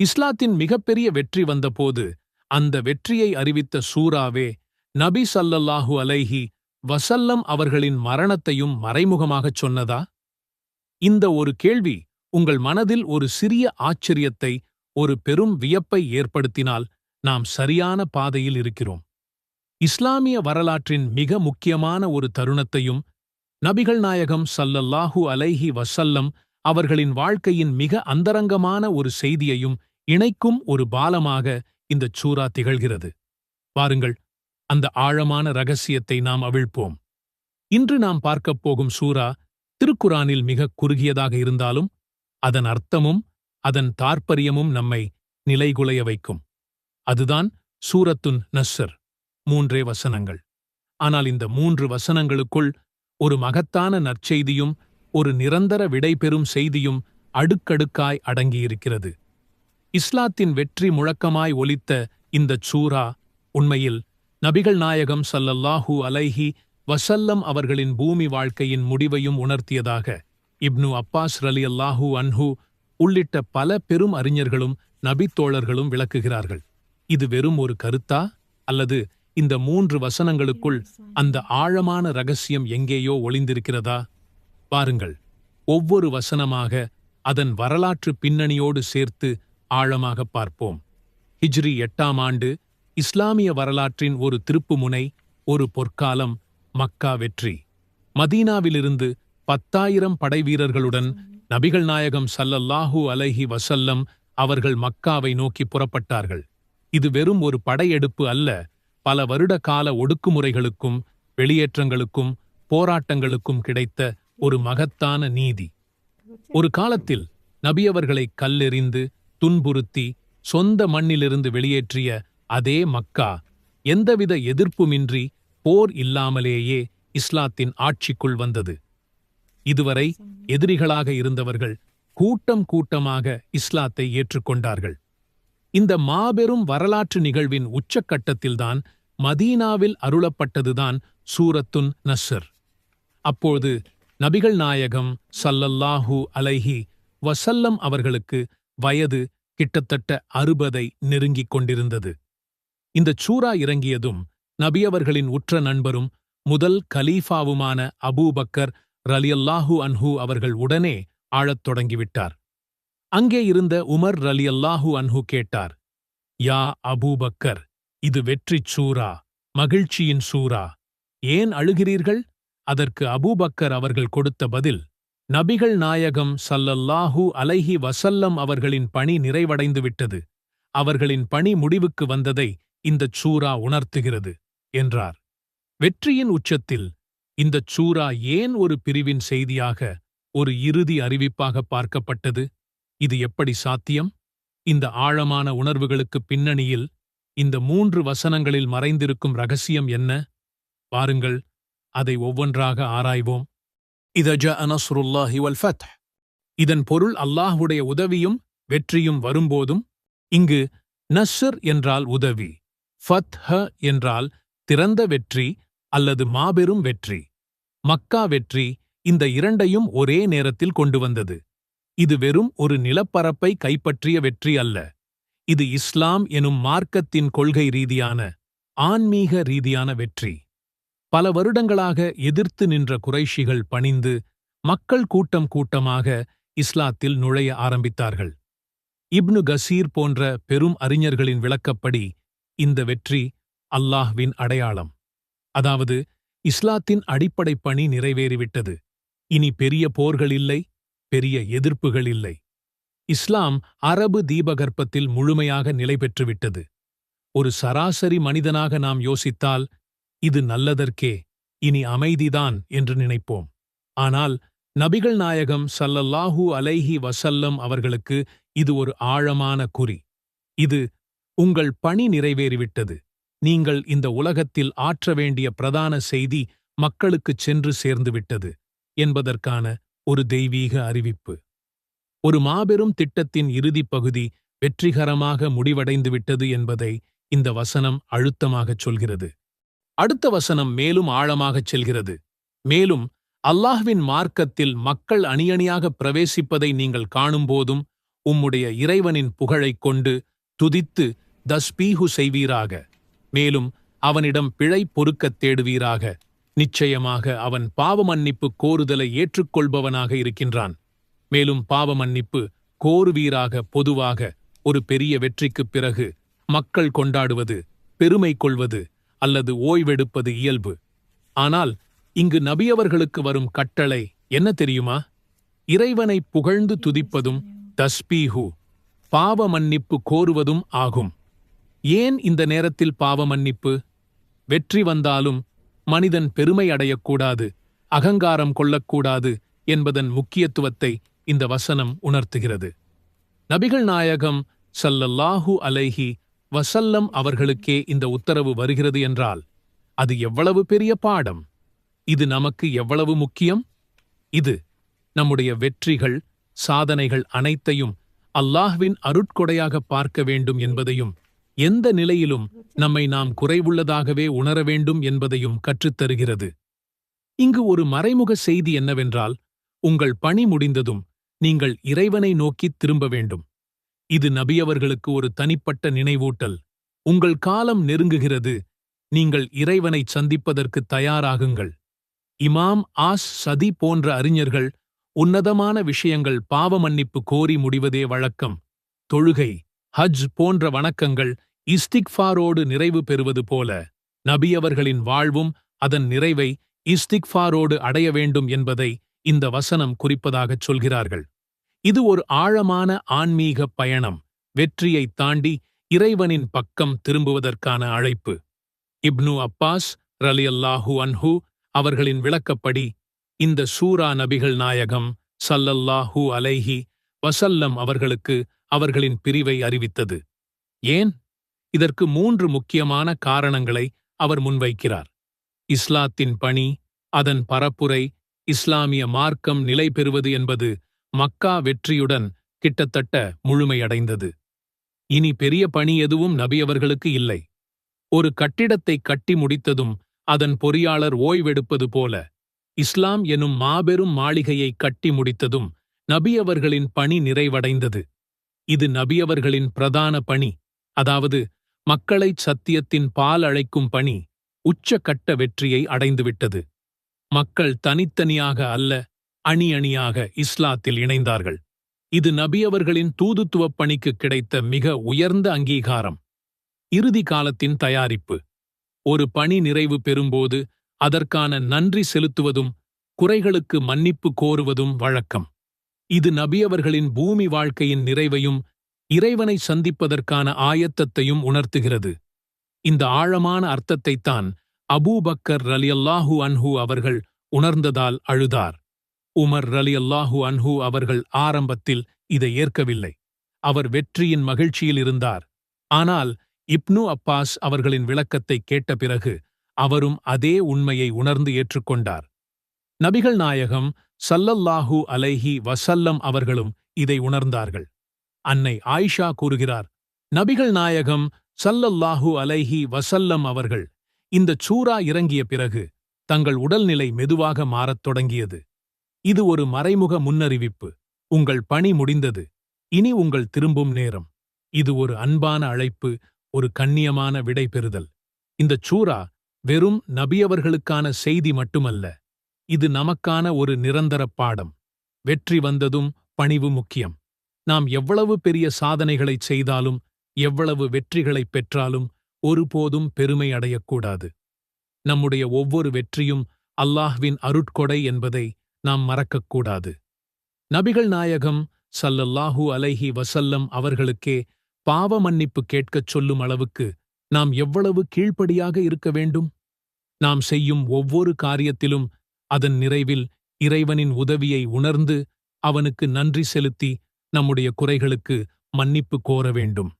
இஸ்லாத்தின் மிகப்பெரிய வெற்றி வந்தபோது அந்த வெற்றியை அறிவித்த சூராவே நபி சல்லல்லாஹு அலைஹி வசல்லம் அவர்களின் மரணத்தையும் மறைமுகமாகச் சொன்னதா? இந்த ஒரு கேள்வி உங்கள் மனதில் ஒரு சிறிய ஆச்சரியத்தை ஒரு பெரும் வியப்பை ஏற்படுத்தினால் நாம் சரியான பாதையில் இருக்கிறோம். இஸ்லாமிய வரலாற்றின் மிக முக்கியமான ஒரு தருணத்தையும் நபிகள் நாயகம் சல்லல்லாஹு அலைஹி வசல்லம் அவர்களின் வாழ்க்கையின் மிக அந்தரங்கமான ஒரு செய்தியையும் இணைக்கும் ஒரு பாலமாக இந்தச் சூரா திகழ்கிறது. பாருங்கள் அந்த ஆழமான ரகசியத்தை நாம் அவிழ்ப்போம். இன்று நாம் பார்க்கப் போகும் சூரா திருக்குரானில் மிக குறுகியதாக இருந்தாலும் அதன் அர்த்தமும் அதன் தாற்பரியமும் நம்மை நிலைகுலைய வைக்கும். அதுதான் சூரத்துன் நஸ்ஸர் மூன்றே வசனங்கள். ஆனால் இந்த மூன்று வசனங்களுக்குள் ஒரு மகத்தான நற்செய்தியும் ஒரு நிரந்தர விடைபெறும் செய்தியும் அடுக்கடுக்காய் அடங்கியிருக்கிறது. இஸ்லாத்தின் வெற்றி முழக்கமாய் ஒலித்த இந்தச் சூரா உண்மையில் நபிகள் நாயகம் சல்லல்லாஹூ அலைஹி வசல்லம் அவர்களின் பூமி வாழ்க்கையின் முடிவையும் உணர்த்தியதாக இப்னு அப்பாஸ் ரலி அல்லாஹூ அன்ஹு உள்ளிட்ட பல பெரும் அறிஞர்களும் நபித்தோழர்களும் விளக்குகிறார்கள். இது வெறும் ஒரு கருத்தா? அல்லது இந்த மூன்று வசனங்களுக்குள் அந்த ஆழமான ரகசியம் எங்கேயோ ஒளிந்திருக்கிறதா? பாருங்கள். ஒவ்வொரு வசனமாக அதன் வரலாற்று பின்னணியோடு சேர்த்து ஆழமாக பார்ப்போம். ஹிஜ்ரி எட்டாம் ஆண்டு இஸ்லாமிய வரலாற்றின் ஒரு திருப்புமுனை ஒரு பொற்காலம் மக்கா வெற்றி. மதீனாவிலிருந்து பத்தாயிரம் படைவீரர்களுடன் நபிகள் நாயகம் சல்லல்லாஹூ அலைஹி வசல்லம் அவர்கள் மக்காவை நோக்கி புறப்பட்டார்கள். இது வெறும் ஒரு படையெடுப்பு அல்ல பல வருட கால ஒடுக்குமுறைகளுக்கும் வெளியேற்றங்களுக்கும் போராட்டங்களுக்கும் கிடைத்த ஒரு மகத்தான நீதி. ஒரு காலத்தில் நபியவர்களை கல்லெறிந்து துன்புறுத்தி சொந்த மண்ணிலிருந்து வெளியேற்றிய அதே மக்கா எந்தவித எதிர்ப்புமின்றி போர் இல்லாமலேயே இஸ்லாத்தின் ஆட்சிக்குள் வந்தது. இதுவரை எதிரிகளாக இருந்தவர்கள் கூட்டம் கூட்டமாக இஸ்லாத்தை ஏற்றுக்கொண்டார்கள். இந்த மாபெரும் வரலாற்று நிகழ்வின் உச்சக்கட்டத்தில்தான் மதீனாவில் அருளப்பட்டதுதான் சூரத்துன் நஸ்ஸர் அப்போது நபிகள் நாயகம் சல்லல்லாஹூ அலைஹி வசல்லம் அவர்களுக்கு வயது கிட்டத்தட்ட அறுபதை நெருங்கிக் கொண்டிருந்தது. இந்தச் சூரா இறங்கியதும் நபியவர்களின் உற்ற நண்பரும் முதல் கலீஃபாவுமான அபூபக்கர் ரலியல்லாஹு அன்ஹு அவர்கள் உடனே ஆழத் தொடங்கிவிட்டார். அங்கே இருந்த உமர் ரலியல்லாஹு அன்ஹு கேட்டார் யா அபூபக்கர் இது வெற்றிச் சூரா மகிழ்ச்சியின் சூரா ஏன் அழுகிறீர்கள்? அதற்கு அபூபக்கர் அவர்கள் கொடுத்த பதில் நபிகள் நாயகம் சல்லல்லாஹூ அலைஹி வசல்லம் அவர்களின் பணி நிறைவடைந்துவிட்டது. அவர்களின் பணி முடிவுக்கு வந்ததை இந்தச் சூரா உணர்த்துகிறது என்றார். வெற்றியின் உச்சத்தில் இந்தச் சூரா ஏன் ஒரு பிரிவின் செய்தியாக ஒரு இறுதி அறிவிப்பாக பார்க்கப்பட்டது? இது எப்படி சாத்தியம்? இந்த ஆழமான உணர்வுகளுக்கு பின்னணியில் இந்த மூன்று வசனங்களில் மறைந்திருக்கும் ரகசியம் என்ன? பாருங்கள் அதை ஒவ்வொன்றாக ஆராய்வோம். இதஜ அனசுருல்லாஹி வல் ஃபத் இதன் பொருள் அல்லாஹ்வுடைய உதவியும் வெற்றியும் வரும்போதும் இங்கு நஸ்ஸர் என்றால் உதவி ஃபத் ஹ என்றால் திறந்த வெற்றி அல்லது மாபெரும் வெற்றி. மக்கா வெற்றி இந்த இரண்டையும் ஒரே நேரத்தில் கொண்டு வந்தது. இது வெறும் ஒரு நிலப்பரப்பை கைப்பற்றிய வெற்றி அல்ல. இது இஸ்லாம் எனும் மார்க்கத்தின் கொள்கை ரீதியான ஆன்மீக ரீதியான வெற்றி. பல வருடங்களாக எதிர்த்து நின்ற குறைஷிகள் பணிந்து மக்கள் கூட்டம் கூட்டமாக இஸ்லாத்தில் நுழைய ஆரம்பித்தார்கள். இப்னு கசீர் போன்ற பெரும் அறிஞர்களின் விளக்கப்படி இந்த வெற்றி அல்லாஹ்வின் அடையாளம். அதாவது இஸ்லாத்தின் அடிப்படை பணி நிறைவேறிவிட்டது. இனி பெரிய போர்கள் இல்லை பெரிய எதிர்ப்புகள் இல்லை. இஸ்லாம் அரபு தீபகற்பத்தில் முழுமையாக நிலை பெற்றுவிட்டது ஒரு சராசரி மனிதனாக நாம் யோசித்தால் இது நல்லதற்கே இனி அமைதிதான் என்று நினைப்போம். ஆனால் நபிகள் நாயகம் சல்லல்லாஹூ அலைஹி வசல்லம் அவர்களுக்கு இது ஒரு ஆழமான குறி. இது உங்கள் பணி நிறைவேறிவிட்டது. நீங்கள் இந்த உலகத்தில் ஆற்ற வேண்டிய பிரதான செய்தி மக்களுக்குச் சென்று சேர்ந்துவிட்டது என்பதற்கான ஒரு தெய்வீக அறிவிப்பு. ஒரு மாபெரும் திட்டத்தின் இறுதிப் பகுதி வெற்றிகரமாக முடிவடைந்துவிட்டது என்பதை இந்த வசனம் அழுத்தமாகச் சொல்கிறது. அடுத்த வசனம் மேலும் ஆழமாகச் செல்கிறது. மேலும் அல்லாஹ்வின் மார்க்கத்தில் மக்கள் அணியணியாக பிரவேசிப்பதை நீங்கள் காணும்போதும் உம்முடைய இறைவனின் புகழைக் கொண்டு துதித்து தஸ்பீஹு செய்வீராக. மேலும் அவனிடம் பிழை பொறுக்கத் தேடுவீராக. நிச்சயமாக அவன் பாவமன்னிப்பு கோருதலை ஏற்றுக்கொள்பவனாக இருக்கின்றான். மேலும் பாவமன்னிப்பு கோருவீராக பொதுவாக ஒரு பெரிய வெற்றிக்குப் பிறகு மக்கள் கொண்டாடுவது பெருமை கொள்வது அல்லது ஓய்வெடுப்பது இயல்பு. ஆனால் இங்கு நபியவர்களுக்கு வரும் கட்டளை என்ன தெரியுமா? இறைவனை புகழ்ந்து துதிப்பதும் தஸ்பீஹு பாவ மன்னிப்பு கோருவதும் ஆகும். ஏன் இந்த நேரத்தில் பாவ மன்னிப்பு? வெற்றி வந்தாலும் மனிதன் பெருமை அடையக்கூடாது அகங்காரம் கொள்ளக்கூடாது என்பதன் முக்கியத்துவத்தை இந்த வசனம் உணர்த்துகிறது. நபிகள் நாயகம் சல்லல்லாஹு அலைஹி வசல்லம் அவர்களுக்கே இந்த உத்தரவு வருகிறது என்றால் அது எவ்வளவு பெரிய பாடம்? இது நமக்கு எவ்வளவு முக்கியம்? இது நம்முடைய வெற்றிகள் சாதனைகள் அனைத்தையும் அல்லாஹ்வின் அருட்கொடையாக பார்க்க வேண்டும் என்பதையும் எந்த நிலையிலும் நம்மை நாம் குறைவுள்ளதாகவே உணர வேண்டும் என்பதையும் கற்றுத்தருகிறது இங்கு ஒரு மறைமுக செய்தி என்னவென்றால் உங்கள் பணி முடிந்ததும் நீங்கள் இறைவனை நோக்கித் திரும்ப வேண்டும். இது நபியவர்களுக்கு ஒரு தனிப்பட்ட நினைவூட்டல். உங்கள் காலம் நெருங்குகிறது. நீங்கள் இறைவனைச் சந்திப்பதற்கு தயாராகுங்கள். இமாம் ஆஸ் சதி போன்ற அறிஞர்கள் உன்னதமான விஷயங்கள் பாவ மன்னிப்பு கோரி முடிவதே வழக்கம். தொழுகை ஹஜ் போன்ற வணக்கங்கள் இஸ்திக்ஃபாரோடு நிறைவு பெறுவது போல. நபியவர்களின் வாழ்வும் அதன் நிறைவை இஸ்திக்ஃபாரோடு அடைய வேண்டும் என்பதை இந்த வசனம் குறிப்பதாகச் சொல்கிறார்கள். இது ஒரு ஆழமான ஆன்மீக பயணம் வெற்றியைத் தாண்டி இறைவனின் பக்கம் திரும்புவதற்கான அழைப்பு. இப்னு அப்பாஸ் ரலியல்லாஹு அன்ஹு அவர்களின் விளக்கப்படி இந்த சூரா நபிகள் நாயகம் சல்லல்லாஹு அலைஹி வசல்லம் அவர்களுக்கு அவர்களின் பிரிவை அறிவித்தது. ஏன்? இதற்கு மூன்று முக்கியமான காரணங்களை அவர் முன்வைக்கிறார். இஸ்லாத்தின் பணி அதன் பரப்புரை இஸ்லாமிய மார்க்கம் நிலை பெறுவது என்பது மக்கா வெற்றியுடன் கிட்டத்தட்ட முழுமையடைந்தது. இனி பெரிய பணி எதுவும் நபியவர்களுக்கு இல்லை. ஒரு கட்டிடத்தை கட்டி முடித்ததும் அதன் பொறியாளர் ஓய்வெடுப்பது போல இஸ்லாம் எனும் மாபெரும் மாளிகையை கட்டி முடித்ததும் நபியவர்களின் பணி நிறைவடைந்தது. இது நபியவர்களின் பிரதான பணி அதாவது மக்களைச் சத்தியத்தின் பால் அழைக்கும் பணி உச்சக்கட்ட வெற்றியை அடைந்துவிட்டது. மக்கள் தனித்தனியாக அல்ல அணி அணியாக இஸ்லாத்தில் இணைந்தார்கள். இது நபியவர்களின் தூதுத்துவப் பணிக்கு கிடைத்த மிக உயர்ந்த அங்கீகாரம். இறுதி காலத்தின் தயாரிப்பு. ஒரு பணி நிறைவு பெறும்போது அதற்கான நன்றி செலுத்துவதும் குறைகளுக்கு மன்னிப்பு கோருவதும் வழக்கம். இது நபியவர்களின் பூமி வாழ்க்கையின் நிறைவையும் இறைவனை சந்திப்பதற்கான ஆயத்தத்தையும் உணர்த்துகிறது. இந்த ஆழமான அர்த்தத்தைத்தான் அபூபக்கர் ரலியல்லாஹு அன்ஹு அவர்கள் உணர்ந்ததால் அழுதார். உமர் ரலி அல்லாஹு அன்ஹு அவர்கள் ஆரம்பத்தில் இதை ஏற்கவில்லை. அவர் வெற்றியின் மகிழ்ச்சியில் இருந்தார். ஆனால் இப்னு அப்பாஸ் அவர்களின் விளக்கத்தை கேட்ட பிறகு அவரும் அதே உண்மையை உணர்ந்து ஏற்றுக்கொண்டார். நபிகள் நாயகம் சல்லல்லாஹு அலைஹி வசல்லம் அவர்களும் இதை உணர்ந்தார்கள். அன்னை ஆயிஷா கூறுகிறார் நபிகள் நாயகம் சல்லல்லாஹு அலைஹி வசல்லம் அவர்கள் இந்த சூரா இறங்கிய பிறகு தங்கள் உடல்நிலை மெதுவாக மாறத் தொடங்கியது. இது ஒரு மறைமுக முன்னறிவிப்பு. உங்கள் பணி முடிந்தது. இனி உங்கள் திரும்பும் நேரம். இது ஒரு அன்பான அழைப்பு ஒரு கண்ணியமான விடை பெறுதல். இந்த சூரா வெறும் நபியவர்களுக்கான செய்தி மட்டுமல்ல. இது நமக்கான ஒரு நிரந்தர பாடம். வெற்றி வந்ததும் பணிவு முக்கியம். நாம் எவ்வளவு பெரிய சாதனைகளைச் செய்தாலும் எவ்வளவு வெற்றிகளைப் பெற்றாலும் ஒருபோதும் பெருமை அடையக்கூடாது. நம்முடைய ஒவ்வொரு வெற்றியும் அல்லாஹ்வின் அருட்கொடை என்பதை நாம் மறக்கக்கூடாது. நபிகள் நாயகம் சல்லல்லாஹு அலைஹி வசல்லம் அவர்களுக்கே பாவ மன்னிப்பு கேட்கச் சொல்லும் அளவுக்கு நாம் எவ்வளவு கீழ்ப்படியாக இருக்க வேண்டும்? நாம் செய்யும் ஒவ்வொரு காரியத்திலும் அதன் நிறைவில் இறைவனின் உதவியை உணர்ந்து அவனுக்கு நன்றி செலுத்தி நம்முடைய குறைகளுக்கு மன்னிப்பு கோர வேண்டும்.